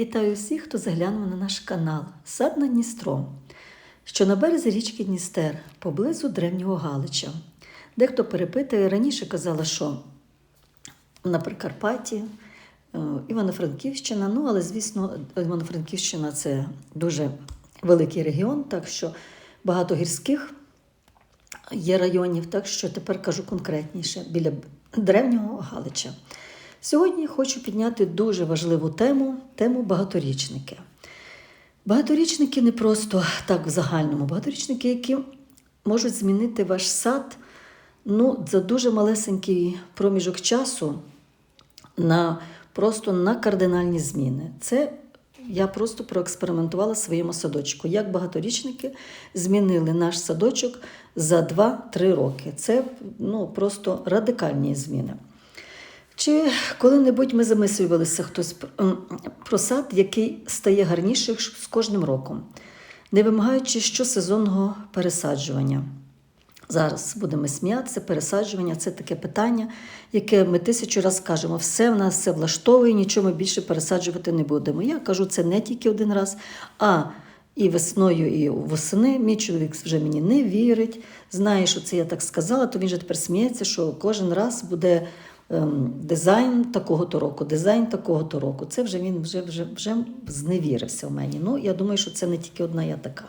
Вітаю всіх, хто заглянув на наш канал Сад над Дністром, що на березі річки Дністер, поблизу древнього Галича. Дехто перепитує, раніше казала, що на Прикарпатті, е, Івано-Франківщина, ну але, звісно, Івано-Франківщина це дуже великий регіон, так що багато гірських є районів, так що тепер кажу конкретніше біля древнього Галича. Сьогодні хочу підняти дуже важливу тему тему багаторічники. Багаторічники не просто так в загальному, багаторічники, які можуть змінити ваш сад ну, за дуже малесенький проміжок часу на просто на кардинальні зміни. Це я просто проекспериментувала своєму садочку, як багаторічники змінили наш садочок за 2-3 роки. Це ну, просто радикальні зміни. Чи коли-небудь ми замислювалися хтось про сад, який стає гарнішим з кожним роком, не вимагаючи щосезонного пересаджування? Зараз будемо сміятися, пересаджування це таке питання, яке ми тисячу разів кажемо, все в нас все влаштовує, нічого ми більше пересаджувати не будемо. Я кажу це не тільки один раз, а і весною, і восени. Мій чоловік вже мені не вірить, знає, що це я так сказала, то він же тепер сміється, що кожен раз буде дизайн такого-то року, дизайн такого-то року. Це вже він вже, вже, вже зневірився в мені. Ну, я думаю, що це не тільки одна я така.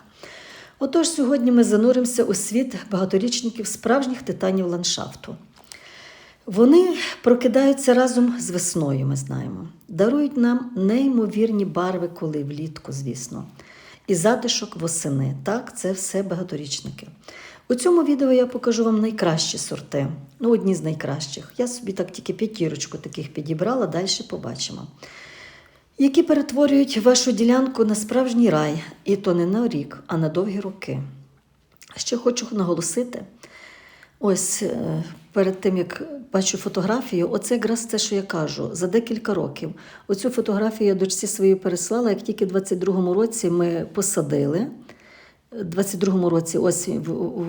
Отож, сьогодні ми зануримося у світ багаторічників справжніх титанів ландшафту. Вони прокидаються разом з весною, ми знаємо, дарують нам неймовірні барви, коли влітку, звісно, і затишок восени. Так, це все багаторічники. У цьому відео я покажу вам найкращі сорти, ну, одні з найкращих. Я собі так тільки п'ятірочку таких підібрала, далі побачимо. Які перетворюють вашу ділянку на справжній рай, і то не на рік, а на довгі роки. Ще хочу наголосити: ось е, перед тим, як бачу фотографію, оце якраз те, що я кажу, за декілька років. Оцю фотографію я дочці своїй переслала, як тільки в 22-му році ми посадили. У 22-му році ось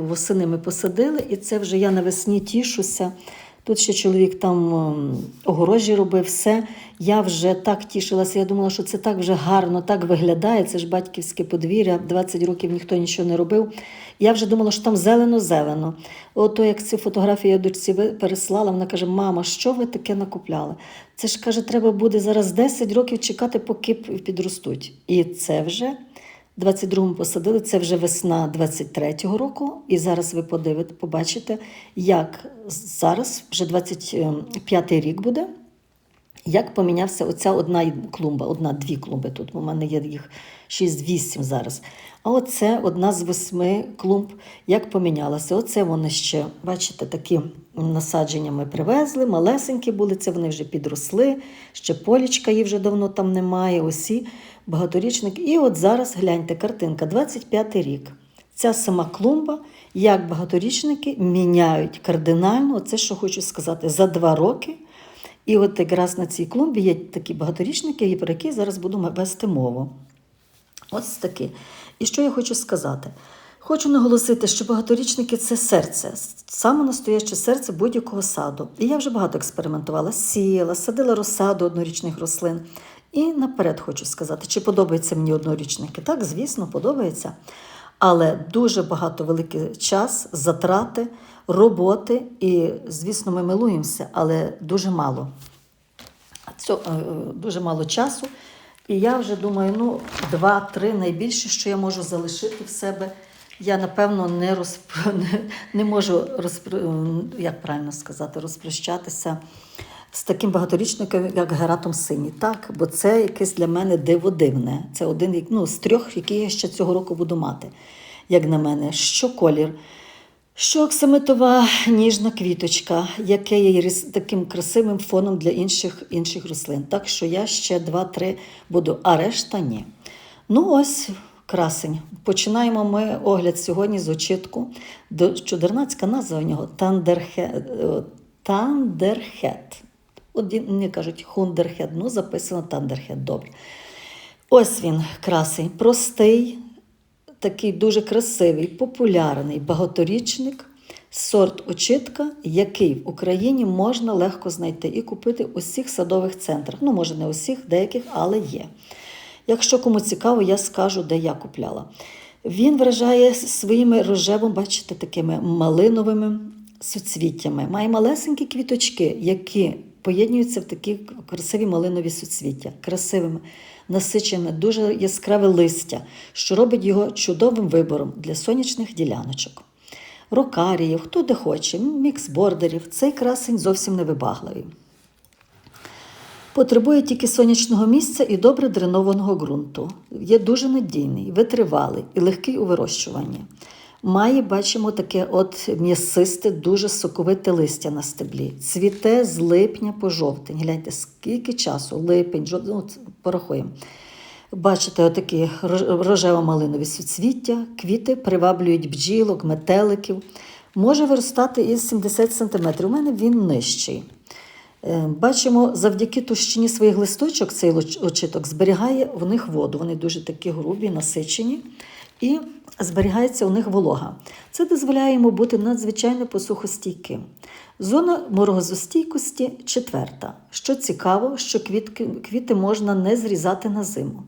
восени ми посадили, і це вже я навесні тішуся. Тут ще чоловік там ем, огорожі робив все. Я вже так тішилася. Я думала, що це так вже гарно, так виглядає. Це ж батьківське подвір'я. 20 років ніхто нічого не робив. Я вже думала, що там зелено-зелено. Ото як цю фотографію я дочці переслала, вона каже: Мама, що ви таке накупляли? Це ж каже, треба буде зараз 10 років чекати, поки підростуть. І це вже. 22-му посадили, це вже весна 23-го року. І зараз ви подивите, побачите, як зараз, вже 25-й рік буде, як помінявся оця одна клумба, одна-дві клумби тут. У мене є їх 6-8 зараз. А оце одна з восьми клумб, як помінялася. Оце вони ще, бачите, такі насадження ми привезли, малесенькі були, це вони вже підросли, ще полічка її вже давно там немає. Усі багаторічник. І от зараз гляньте, картинка, 25-й рік. Ця сама клумба, як багаторічники міняють кардинально, це що хочу сказати, за два роки. І от якраз на цій клумбі є такі багаторічники, про які зараз буду вести мову. Ось такі. І що я хочу сказати? Хочу наголосити, що багаторічники це серце, саме настояще серце будь-якого саду. І я вже багато експериментувала, сіяла, садила розсаду однорічних рослин. І наперед хочу сказати, чи подобаються мені однорічники. Так, звісно, подобається. Але дуже багато великий час, затрати, роботи, і, звісно, ми милуємося, але дуже мало. Цьо, е, дуже мало часу. І я вже думаю, ну, два-три найбільше, що я можу залишити в себе. Я, напевно, не, розп... не, можу розпр... як правильно сказати, розпрощатися з таким багаторічником, як Гератом Синій. Так, бо це якесь для мене диво дивне. Це один ну, з трьох, які я ще цього року буду мати, як на мене. Що колір? Що оксамитова ніжна квіточка, яке є таким красивим фоном для інших, інших рослин. Так що я ще два-три буду, а решта ні. Ну ось, красень. Починаємо ми огляд сьогодні з очітку. Чудернацька назва у нього Тандерхет. Тандерхет. Одні кажуть хундерхет, ну записано Тандерхет, добре. Ось він, красень, простий, такий дуже красивий, популярний багаторічник, сорт очітка, який в Україні можна легко знайти і купити у всіх садових центрах. Ну, може, не усіх, деяких, але є. Якщо кому цікаво, я скажу, де я купляла. Він вражає своїми рожевими, бачите, такими малиновими суцвіттями. Має малесенькі квіточки, які поєднуються в такі красиві малинові суцвіття, красивими, насиченими, дуже яскраве листя, що робить його чудовим вибором для сонячних діляночок. Рокаріїв, хто де хоче, міксбордерів. Цей красень зовсім не вибагливий. Потребує тільки сонячного місця і добре дренованого ґрунту. Є дуже надійний, витривалий і легкий у вирощуванні. Має, бачимо, таке от м'ясисте, дуже соковите листя на стеблі. Цвіте з липня по жовтень. Гляньте, скільки часу, липень, жовтень, ну, порахуємо. Бачите, отакі рожево-малинові суцвіття, квіти приваблюють бджілок, метеликів. Може виростати із 70 см. У мене він нижчий. Е, Бачимо, завдяки товщині своїх листочок цей очиток зберігає в них воду. Вони дуже такі грубі, насичені, і зберігається у них волога. Це дозволяє йому бути надзвичайно посухостійким. Зона морозостійкості четверта. Що цікаво, що квітки, квіти можна не зрізати на зиму.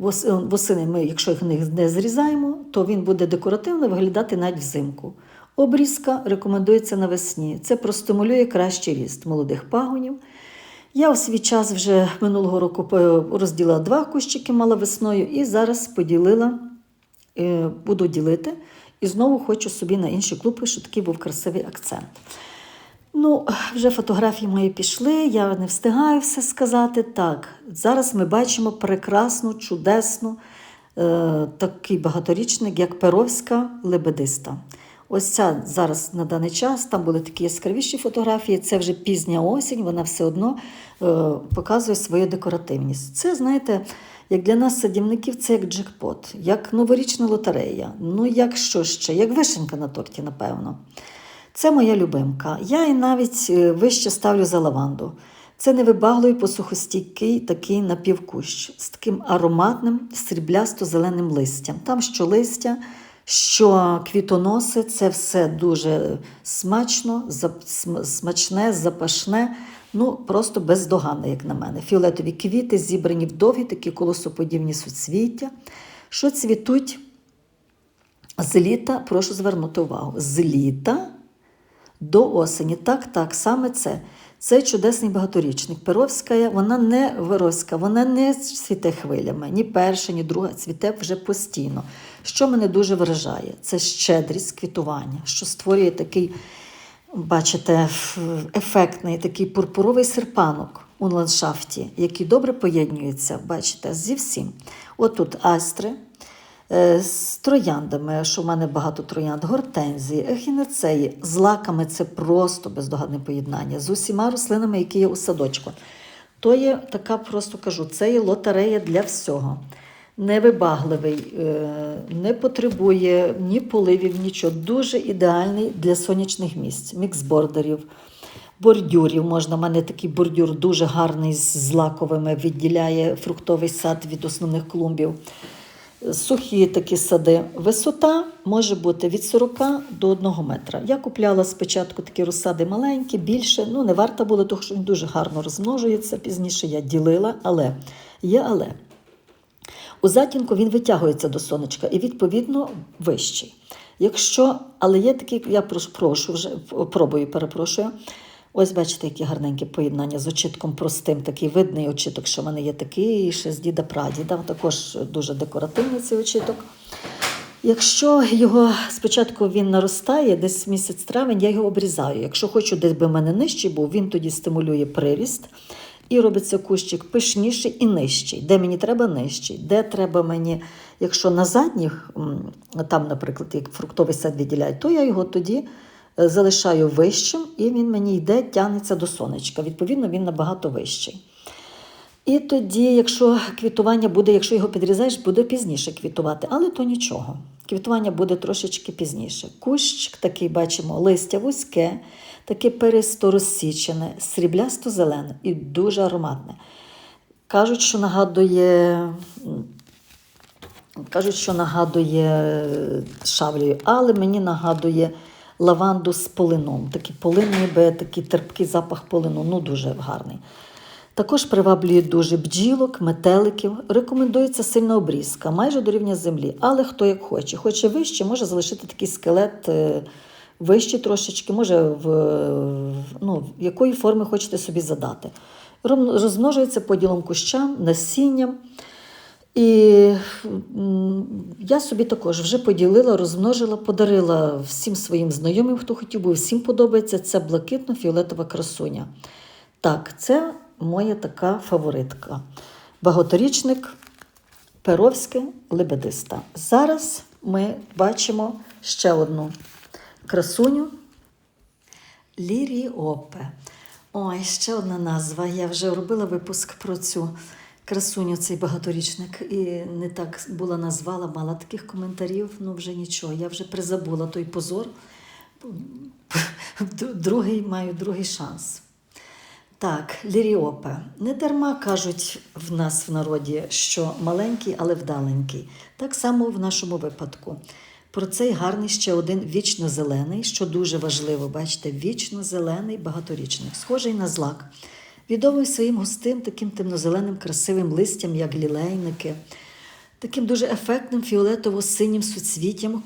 Вос- е, Восени ми, якщо їх не- зрізаємо, то він буде декоративно виглядати навіть взимку. Обрізка рекомендується навесні. Це простимулює кращий ріст молодих пагонів. Я у свій час вже минулого року по- розділила два кущики, мала весною, і зараз поділила, е, буду ділити. І знову хочу собі на інші клупи, щоб такий був красивий акцент. Ну, вже фотографії мої пішли, я не встигаю все сказати. Так, зараз ми бачимо прекрасну, чудесну е, такий багаторічник, як Перовська лебедиста. Ось ця зараз на даний час, там були такі яскравіші фотографії, це вже пізня осінь, вона все одно е, показує свою декоративність. Це, знаєте, як для нас, садівників, це як джекпот, як новорічна лотерея. Ну, як що ще, як вишенька на торті, напевно. Це моя любимка. Я і навіть е, вище ставлю за лаванду. Це невибагливий посухостійкий такий напівкущ з таким ароматним сріблясто-зеленим листям. Там що листя, що квітоноси, це все дуже смачно, смачне, запашне, ну просто бездоганне, як на мене. Фіолетові квіти зібрані в довгі такі колосоподібні суцвіття, що цвітуть з літа, прошу звернути увагу, з літа до осені. Так, так, саме це. Це чудесний багаторічник. Перовська, вона не вироська, вона не цвіте хвилями. Ні перша, ні друга цвіте вже постійно. Що мене дуже вражає, це щедрість квітування, що створює такий, бачите, ефектний такий пурпуровий серпанок у ландшафті, який добре поєднується, бачите, зі всім. От тут астри, Е, з трояндами, що в мене багато троянд, гортензії, ехінецеї, з лаками це просто бездоганне поєднання, з усіма рослинами, які є у садочку. То є така, просто кажу, це є лотерея для всього. Невибагливий, е, не потребує ні поливів, нічого. Дуже ідеальний для сонячних місць, міксбордерів, бордюрів. Можна, в мене такий бордюр дуже гарний з лаковими, відділяє фруктовий сад від основних клумбів сухі такі сади. Висота може бути від 40 до 1 метра. Я купляла спочатку такі розсади маленькі, більше. Ну, не варто було, тому що він дуже гарно розмножується. Пізніше я ділила, але є але. У затінку він витягується до сонечка і, відповідно, вищий. Якщо, але є такі, я прошу вже пробую, перепрошую. Ось бачите, які гарненькі поєднання з очитком простим, такий видний очиток, що в мене є такий ще з діда прадіда. Також дуже декоративний цей очиток. Якщо його спочатку він наростає, десь місяць травень, я його обрізаю. Якщо хочу, десь би в мене нижчий був, він тоді стимулює приріст і робиться кущик пишніший і нижчий. Де мені треба нижчий, де треба мені, якщо на задніх, там, наприклад, як фруктовий сад відділяють, то я його тоді е, залишаю вищим, і він мені йде, тягнеться до сонечка. Відповідно, він набагато вищий. І тоді, якщо квітування буде, якщо його підрізаєш, буде пізніше квітувати, але то нічого. Квітування буде трошечки пізніше. Кущ такий бачимо, листя вузьке, таке перисто розсічене, сріблясто-зелене і дуже ароматне. Кажуть, що нагадує. Кажуть, що нагадує шавлею, але мені нагадує лаванду з полином. Такий полин, ніби такий терпкий запах полину, ну дуже гарний. Також приваблює дуже бджілок, метеликів. Рекомендується сильна обрізка, майже до рівня землі, але хто як хоче. Хоче вище, може залишити такий скелет е, вище трошечки, може в, ну, якої форми хочете собі задати. Розмножується поділом кущам, насінням. І я собі також вже поділила, розмножила, подарила всім своїм знайомим, хто хотів, бо всім подобається. Це блакитно-фіолетова красуня. Так, це моя така фаворитка. Багаторічник Перовське лебедиста. Зараз ми бачимо ще одну красуню Ліріопе. Ой, ще одна назва. Я вже робила випуск про цю красуню, цей багаторічник. І не так була назвала, мала таких коментарів, ну вже нічого. Я вже призабула той позор. Другий маю другий шанс. Так, ліріопе. Не дарма кажуть в нас в народі, що маленький, але вдаленький. Так само в нашому випадку. Про цей гарний ще один вічно-зелений, що дуже важливо, бачите, вічно-зелений багаторічник, схожий на злак. Відомий своїм густим, таким темнозеленим, красивим листям, як лілейники, таким дуже ефектним фіолетово-синім суцвіттям,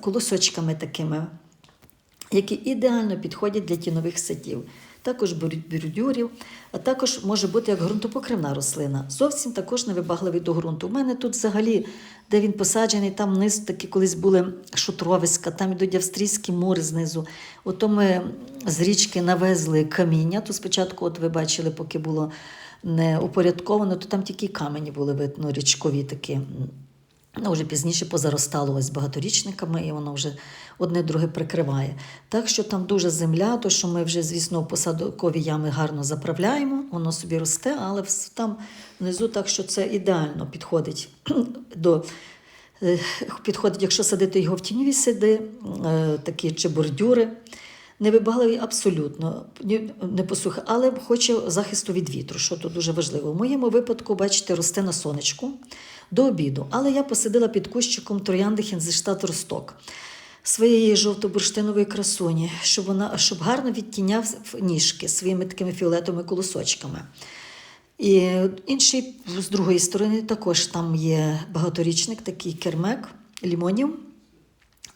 колосочками такими які ідеально підходять для тінових садів, також бордюрів, а також може бути як ґрунтопокривна рослина. Зовсім також невибагливий до ґрунту. У мене тут взагалі, де він посаджений, там вниз такі колись були шутровиська, там йдуть австрійські мури знизу. Ото ми з річки навезли каміння. То спочатку, от ви бачили, поки було не упорядковано, то там тільки камені були видно, річкові такі. Ну, вже пізніше позаростало ось багаторічниками, і воно вже одне друге прикриває. Так що там дуже земля, то що ми вже, звісно, в посадкові ями гарно заправляємо, воно собі росте, але там внизу так, що це ідеально підходить до. е, Підходить, якщо садити його в тіньові сади, е, такі чи бордюри. Невибагливий абсолютно, не посуха, але хоче захисту від вітру, що тут дуже важливо. В моєму випадку, бачите, росте на сонечку до обіду. Але я посидила під кущиком трояндихін зі штату Росток своєї жовто-бурштинової красуні, щоб вона щоб гарно відтіняв ніжки своїми такими фіолетовими колосочками. І інший з другої сторони також там є багаторічник, такий кермек лімонів.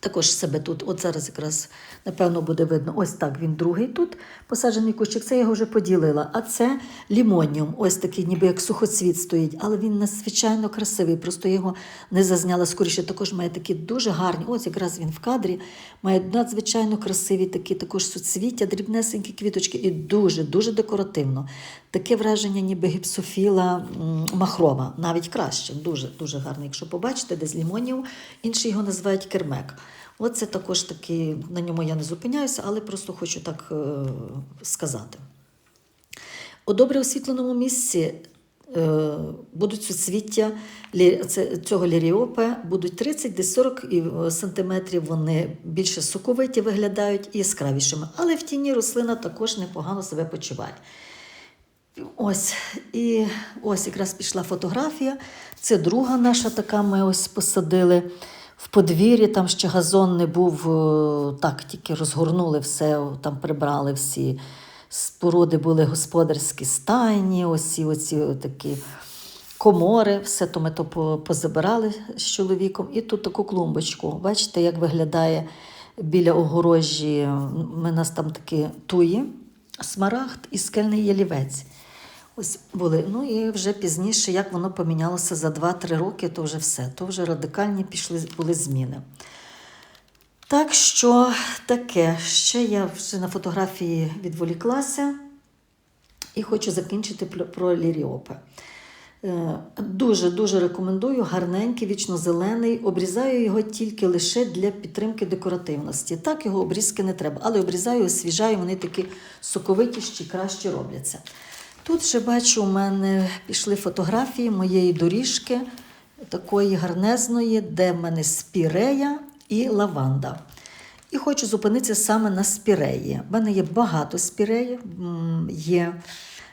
Також себе тут, от зараз якраз, напевно, буде видно. Ось так він другий тут посаджений кущик. Це я його вже поділила. А це лімоніум, ось такий, ніби як сухоцвіт стоїть, але він надзвичайно красивий. Просто його не зазняла скоріше. Також має такі дуже гарні. Ось якраз він в кадрі, має надзвичайно красиві такі також суцвіття, дрібнесенькі квіточки, і дуже, дуже декоративно. Таке враження, ніби гіпсофіла м, махрова, навіть краще, дуже, дуже гарний. Якщо побачите, десь лімонів, інші його називають кермек. Оце також такий, на ньому я не зупиняюся, але просто хочу так е, сказати. У добре освітленому місці е, будуть суцвіття цього ліріопе, будуть 30 десь 40 і, е, сантиметрів, вони більше соковиті виглядають і яскравішими. Але в тіні рослина також непогано себе почуває. Ось, і ось якраз пішла фотографія. Це друга наша така. Ми ось посадили в подвір'ї. Там ще газон не був, е, так тільки розгорнули все, там прибрали всі споруди, були господарські стайні, ось оці такі комори, все то ми то позабирали з чоловіком. І тут таку клумбочку. Бачите, як виглядає біля огорожі. У нас там такі туї, смарагд і скельний ялівець. Ось були. Ну і вже пізніше, як воно помінялося за 2-3 роки, то вже все. То вже радикальні пішли, були зміни. Так що таке. Ще я вже на фотографії відволіклася і хочу закінчити про- ліріопе. Дуже-дуже рекомендую, гарненький, вічно-зелений. Обрізаю його тільки лише для підтримки декоративності. Так його обрізки не треба, але обрізаю, освіжаю, вони такі соковитіші, краще робляться. Тут ще бачу, у мене пішли фотографії моєї доріжки, такої гарнезної, де в мене спірея і лаванда. І хочу зупинитися саме на спіреї. У мене є багато спіреїв, м, є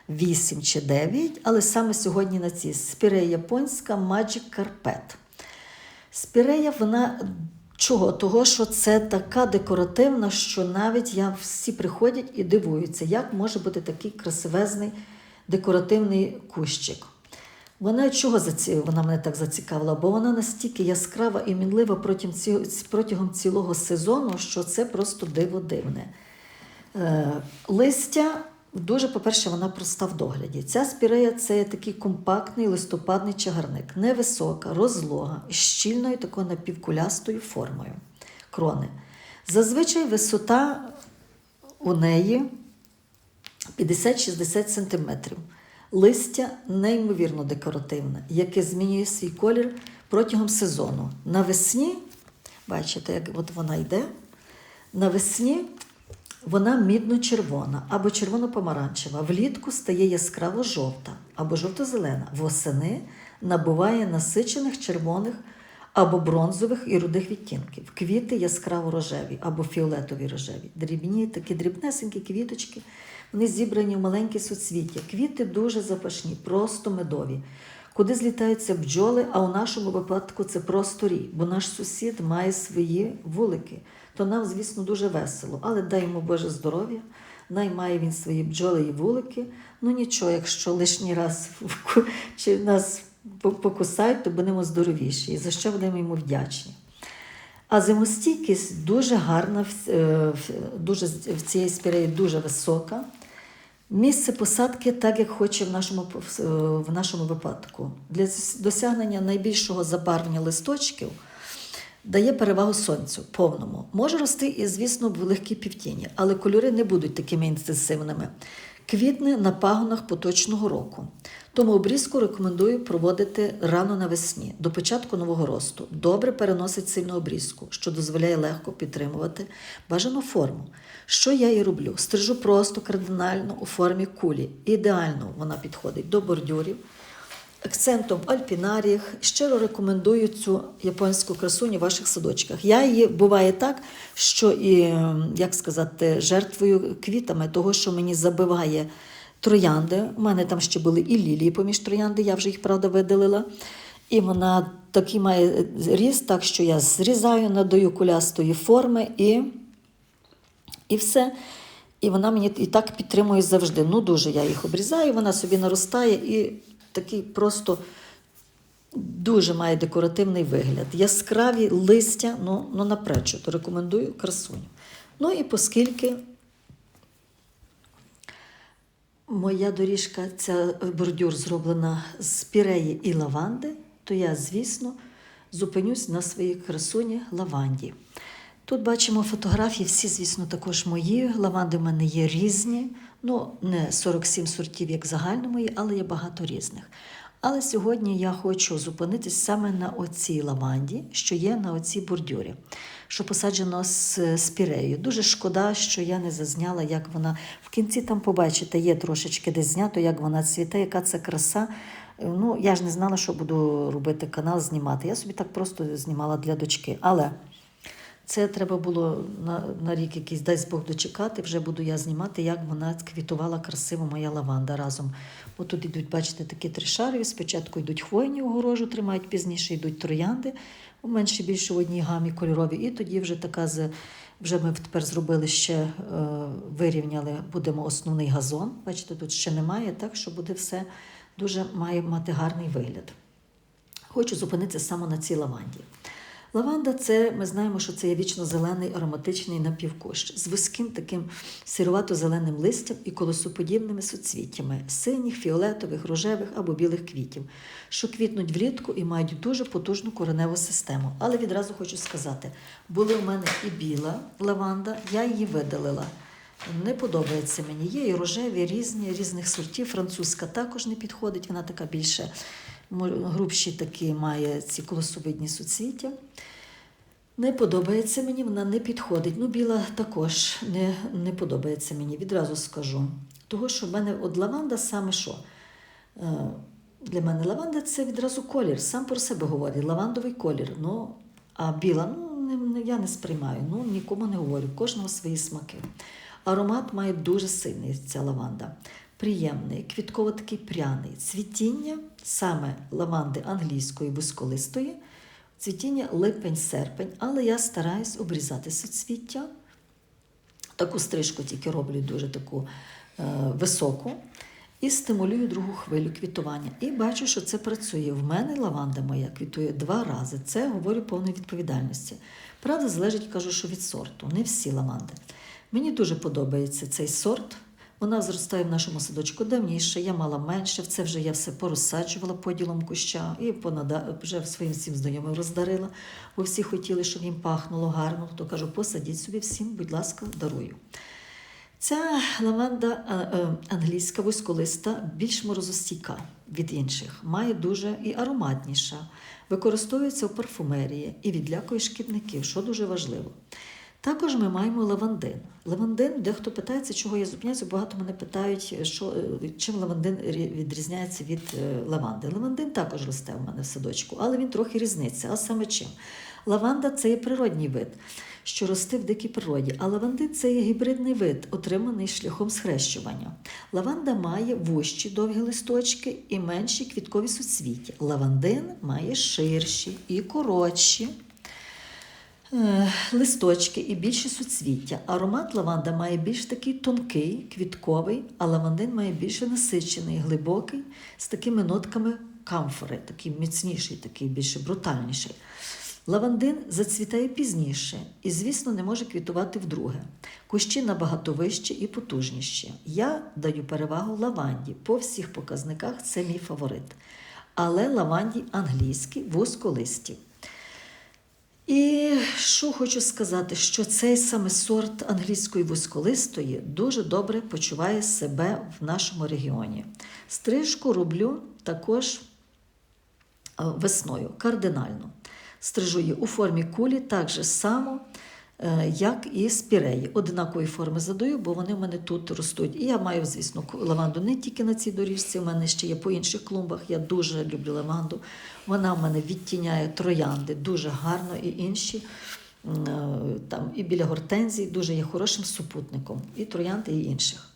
8 чи 9, але саме сьогодні на ці спірея японська Magic Carpet. Спірея, вона чого? Того, що це така декоративна, що навіть я всі приходять і дивуються, як може бути такий красивезний декоративний кущик. Вона чого вона мене так зацікавила? Бо вона настільки яскрава і мінлива протягом цілого сезону, що це просто диво дивне. Е, листя дуже, по-перше, вона проста в догляді. Ця спірея це такий компактний листопадний чагарник, невисока, розлога, щільною такою напівкулястою формою крони. Зазвичай висота у неї 50-60 см. Листя неймовірно декоративне, яке змінює свій колір протягом сезону. Навесні, бачите, як от вона йде, навесні вона мідно-червона або червоно-помаранчева. Влітку стає яскраво жовта або жовто-зелена. Восени набуває насичених червоних або бронзових і рудих відтінків. Квіти яскраво рожеві або фіолетові рожеві. Дрібні, такі дрібнесенькі квіточки. Вони зібрані в маленькі суцвіття. Квіти дуже запашні, просто медові. Куди злітаються бджоли, а у нашому випадку це просто рій, бо наш сусід має свої вулики. То нам, звісно, дуже весело. Але дай йому Боже здоров'я, най має він свої бджоли і вулики. Ну нічого, якщо лишній раз чи нас покусають, то будемо здоровіші. І за що будемо йому вдячні. А зимостійкість дуже гарна, в- е, дуже, в цієї спіреї дуже висока. Місце посадки так, як хоче в нашому, в- е, нашому випадку. Для досягнення найбільшого забарвлення листочків дає перевагу сонцю повному. Може рости і, звісно, в легкій півтіні, але кольори не будуть такими інтенсивними. Квітне на пагонах поточного року. Тому обрізку рекомендую проводити рано навесні, до початку нового росту. Добре переносить сильну обрізку, що дозволяє легко підтримувати бажану форму. Що я і роблю? Стрижу просто кардинально у формі кулі. Ідеально вона підходить до бордюрів, акцентом в альпінаріях. Щиро рекомендую цю японську красуню в ваших садочках. Я її буває так, що і, ем, як сказати, жертвою квітами, того, що мені забиває троянди. У мене там ще були і лілії поміж троянди, я вже їх, правда, видалила. І вона такий має ріст, так що я зрізаю, надаю кулястої форми і і все. І вона мені і так підтримує завжди. Ну, дуже я їх обрізаю, вона собі наростає і такий просто дуже має декоративний вигляд. Яскраві листя, ну, ну наперечу, то рекомендую красуню. Ну і оскільки моя доріжка, ця бордюр зроблена з піреї і лаванди, то я, звісно, зупинюсь на своїй красуні лаванді. Тут бачимо фотографії, всі, звісно, також мої. Лаванди в мене є різні. Ну, не 47 сортів, як загальному, але є багато різних. Але сьогодні я хочу зупинитись саме на оцій лаванді, що є на оцій бордюрі, що посаджено з спірею. Дуже шкода, що я не зазняла, як вона в кінці там побачите, є трошечки десь знято, як вона цвіте, яка це краса. Ну, я ж не знала, що буду робити канал, знімати. Я собі так просто знімала для дочки. Але це треба було на, на рік якийсь, дай Бог дочекати, вже буду я знімати, як вона квітувала красиво моя лаванда разом. Бо тут йдуть, бачите, такі три шарові. Спочатку йдуть хвойні огорожу, тримають пізніше йдуть троянди, менше більше в одній гамі кольорові. І тоді вже така. Вже ми тепер зробили ще, е, вирівняли, будемо основний газон. Бачите, тут ще немає, так що буде все дуже має мати гарний вигляд. Хочу зупинитися саме на цій лаванді. Лаванда це ми знаємо, що це є вічно-зелений ароматичний напівкущ з вузьким таким сирувато-зеленим листям і колосоподібними суцвіттями синіх, фіолетових, рожевих або білих квітів, що квітнуть влітку і мають дуже потужну кореневу систему. Але відразу хочу сказати: були в мене і біла лаванда, я її видалила. Не подобається мені. Є і рожеві, різні, різних сортів. Французька також не підходить, вона така більше грубші такі має ці колосовидні суцвіття. Не подобається мені, вона не підходить. Ну, біла також не, не подобається мені, відразу скажу. Того, що в мене от лаванда саме що? Е, Для мене лаванда це відразу колір, сам про себе говорить, лавандовий колір. Ну, а біла, ну, не, я не сприймаю, ну, нікому не говорю, кожного свої смаки. Аромат має дуже сильний ця лаванда. Приємний, квітково такий пряний. Цвітіння саме лаванди англійської вузьколистої, цвітіння липень-серпень, але я стараюсь обрізати суцвіття. Таку стрижку тільки роблю дуже таку е, високу. і стимулюю другу хвилю квітування. І бачу, що це працює. В мене лаванда моя квітує два рази. Це говорю повної відповідальності. Правда, залежить, кажу, що від сорту, не всі лаванди. Мені дуже подобається цей сорт. Вона зростає в нашому садочку давніше, я мала менше. Це вже я все порозсаджувала поділом куща і понада... вже своїм всім знайомим роздарила, бо всі хотіли, щоб їм пахнуло гарно. То кажу, посадіть собі всім, будь ласка, дарую. Ця лаванда е, е, англійська вузьколиста більш морозостійка від інших, має дуже і ароматніша, використовується в парфумерії і відлякує шкідників, що дуже важливо. Також ми маємо лавандин. Лавандин, дехто питається, чого я зупиняюся, багато мене питають, що, е, чим лавандин відрізняється від е, лаванди. Лавандин також росте в мене в садочку, але він трохи різниця. А саме чим? Лаванда це є природній вид, що росте в дикій природі, а лавандин це є гібридний вид, отриманий шляхом схрещування. Лаванда має вущі довгі листочки і менші квіткові суцвіття. Лавандин має ширші і коротші. Е, листочки і більші суцвіття. Аромат лаванда має більш такий тонкий, квітковий, а лавандин має більше насичений, глибокий, з такими нотками камфори, такий міцніший, такий більше брутальніший. Лавандин зацвітає пізніше і, звісно, не може квітувати вдруге. Кущі набагато вищі і потужніші. Я даю перевагу лаванді. По всіх показниках це мій фаворит. Але лаванді англійський, вузьколисті. І що хочу сказати, що цей саме сорт англійської вузьколистої дуже добре почуває себе в нашому регіоні. Стрижку роблю також е, весною, кардинально. Стрижу її у формі кулі так же само, як і спіреї. Однакові форми задаю, бо вони в мене тут ростуть. І я маю, звісно, лаванду не тільки на цій доріжці, в мене ще є по інших клумбах. Я дуже люблю лаванду. Вона в мене відтіняє троянди дуже гарно і інші. е, Там і біля гортензій дуже є хорошим супутником, і троянди, і інших.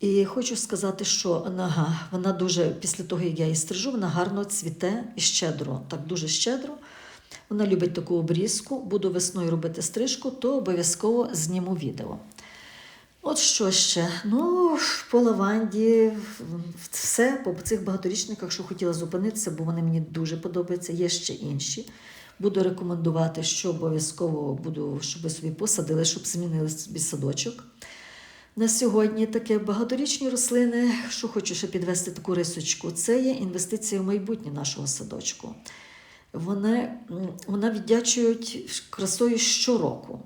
І хочу сказати, що ага, вона дуже, після того, як я її стрижу, вона гарно цвіте і щедро, так дуже щедро. Вона любить таку обрізку. Буду весною робити стрижку, то обов'язково зніму відео. От що ще? Ну, по лаванді все по цих багаторічниках, що хотіла зупинитися, бо вони мені дуже подобаються. Є ще інші. Буду рекомендувати, що обов'язково буду, щоб ви собі посадили, щоб змінили собі садочок. На сьогодні таке багаторічні рослини, що хочу ще підвести таку рисочку, це є інвестиція в майбутнє нашого садочку. Вони, вона віддячують красою щороку.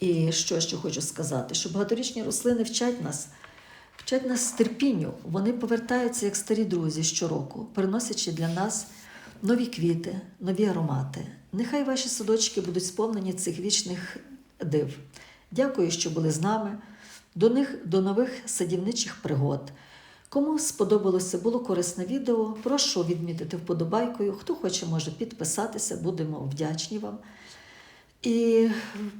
І що ще хочу сказати, що багаторічні рослини вчать нас, вчать нас терпінню. Вони повертаються як старі друзі щороку, приносячи для нас нові квіти, нові аромати. Нехай ваші садочки будуть сповнені цих вічних див. Дякую, що були з нами. До них до нових садівничих пригод. Кому сподобалося, було корисне відео, прошу відмітити вподобайкою. Хто хоче, може підписатися, будемо вдячні вам. І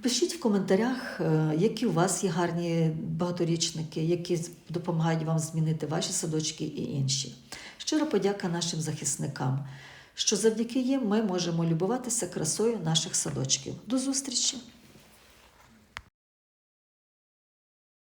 пишіть в коментарях, е, які у вас є гарні багаторічники, які допомагають вам змінити ваші садочки і інші. Щиро подяка нашим захисникам, що завдяки їм ми можемо любуватися красою наших садочків. До зустрічі!